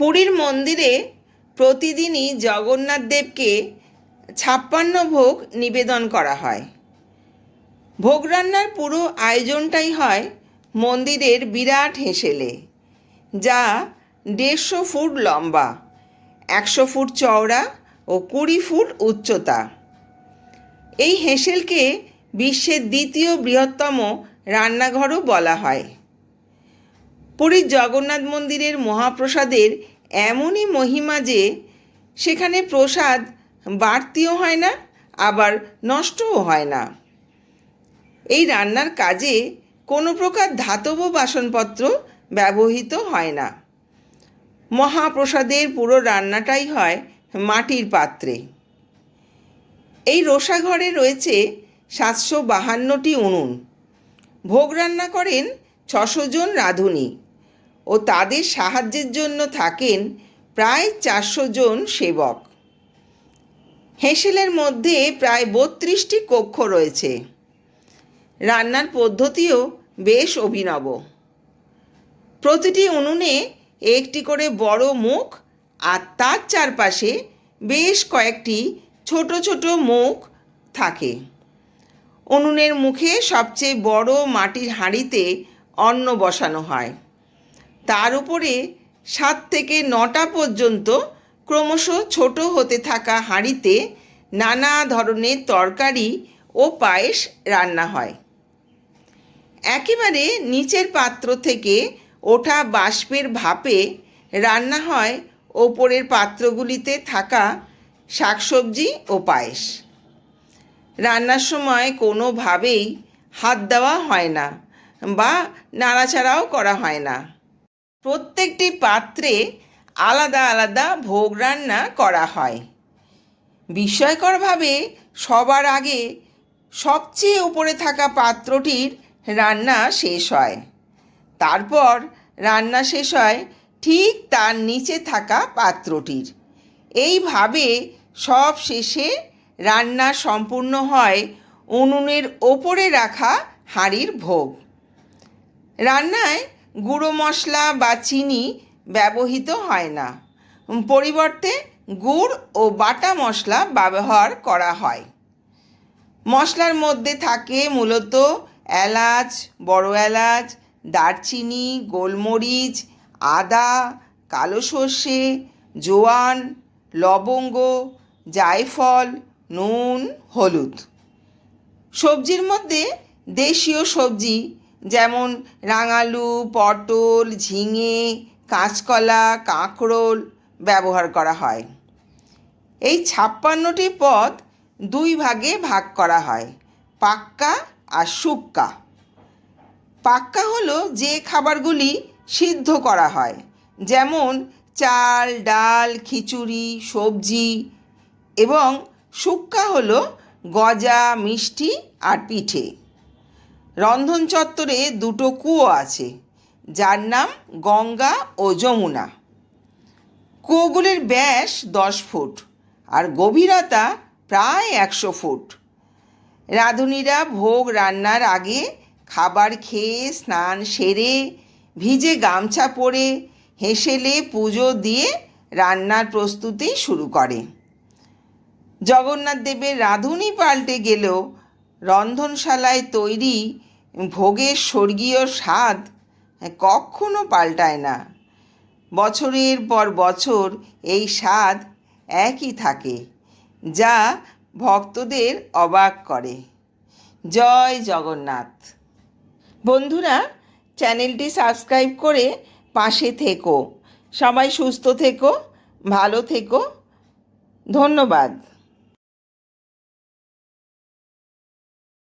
পুরীর মন্দিরে প্রতিদিনই জগন্নাথ দেবকে ছাপ্পান্ন ভোগ নিবেদন করা হয়। ভোগ রান্নার পুরো আয়োজনটাই হয় মন্দিরের বিরাট হেসেলে, যা দেড়শো ফুট লম্বা, একশো ফুট চওড়া ও কুড়ি ফুট উচ্চতা। এই হেসেলকে বিশ্বের দ্বিতীয় বৃহত্তম রান্নাঘরও বলা হয়। পুরীর জগন্নাথ মন্দিরের মহাপ্রসাদের এমনই মহিমা যে সেখানে প্রসাদ বাড়তিও হয় না, আবার নষ্টও হয় না। এই রান্নার কাজে কোনো প্রকার ধাতব বাসনপত্র ব্যবহৃত হয় না। মহাপ্রসাদের পুরো রান্নাটাই হয় মাটির পাত্রে। এই রোষাঘরে রয়েছে সাতশো বাহান্নটি উনুন। ভোগ রান্না করেন ছশো জন রাঁধুনি। ও তাদের সাহায্যের জন্য থাকেন প্রায় চারশো জন সেবক। হেসেলের মধ্যে প্রায় বত্রিশটি কক্ষ রয়েছে। রান্নার পদ্ধতিও বেশ অভিনব। প্রতিটি উনুনে একটি করে বড় মুখ আর তার চারপাশে বেশ কয়েকটি ছোট ছোট মুখ থাকে। উনুনের মুখে সবচেয়ে বড় মাটির হাঁড়িতে অন্ন বসানো হয়। তার উপরে সাত থেকে নটা পর্যন্ত ক্রমশ ছোট হতে থাকা হাঁড়িতে নানা ধরনের তরকারি ও পায়েস রান্না হয়। একেবারে নিচের পাত্র থেকে ওঠা বাষ্পের ভাপে রান্না হয় ওপরের পাত্রগুলিতে থাকা শাকসবজি ও পায়েস। রান্নার সময় কোনোভাবেই হাত দেওয়া হয় না বা নাড়াচাড়াও করা হয় না। প্রত্যেকটি পাত্রে আলাদা আলাদা ভোগ রান্না করা হয়। বিস্ময়করভাবে সবার আগে সবচেয়ে উপরে থাকা পাত্রটির রান্না শেষ হয়। তারপর রান্না শেষ হয় ঠিক তার নিচে থাকা পাত্রটির। এইভাবে সব শেষে রান্না সম্পূর্ণ হয় উনুনের ওপরে রাখা হাঁড়ির ভোগ। রান্নায় গুঁড়ো মশলা বা চিনি ব্যবহৃত হয় না। পরিবর্তে গুড় ও বাটা মশলা ব্যবহার করা হয়। মশলার মধ্যে থাকে মূলত এলাচ, বড় এলাচ, দারচিনি, গোলমরিচ, আদা, কালো সর্ষে, জোয়ান, লবঙ্গ, জায়ফল, নুন, হলুদ। সবজির মধ্যে দেশীয় সবজি যেমন রাঙালু, পটল, ঝিঙে, কাঁচকলা, কাঁকরোল ব্যবহার করা হয়। এই ছাপ্পান্নটি পদ দুই ভাগে ভাগ করা হয়, পাক্কা আর শুক্কা। পাক্কা হলো যে খাবারগুলি সিদ্ধ করা হয়, যেমন চাল, ডাল, খিচুড়ি, সবজি এবং শুক্কা হলো গজা, মিষ্টি আর পিঠে। রন্ধন চত্বরে দুটো কুয়ো আছে, যার নাম গঙ্গা ও যমুনা। কুয়োগুলির ব্যাস দশ ফুট আর গভীরতা প্রায় একশো ফুট। রাঁধুনিরা ভোগ রান্নার আগে খাবার খেয়ে, স্নান সেরে, ভিজে গামছা পরে হেসেলে পুজো দিয়ে রান্নার প্রস্তুতি শুরু করে। জগন্নাথ দেবের রাঁধুনি পাল্টে গেলেও রন্ধনশালায় তৈরি ভোগের স্বর্গীয় স্বাদ কখনো পাল্টায় না। বছরের পর বছর এই স্বাদ একই থাকে, যা ভক্তদের অবাক করে। জয় জগন্নাথ। বন্ধুরা, চ্যানেলটি সাবস্ক্রাইব করে পাশে থেকো। সবাই সুস্থ থেকো, ভালো থেকো। ধন্যবাদ।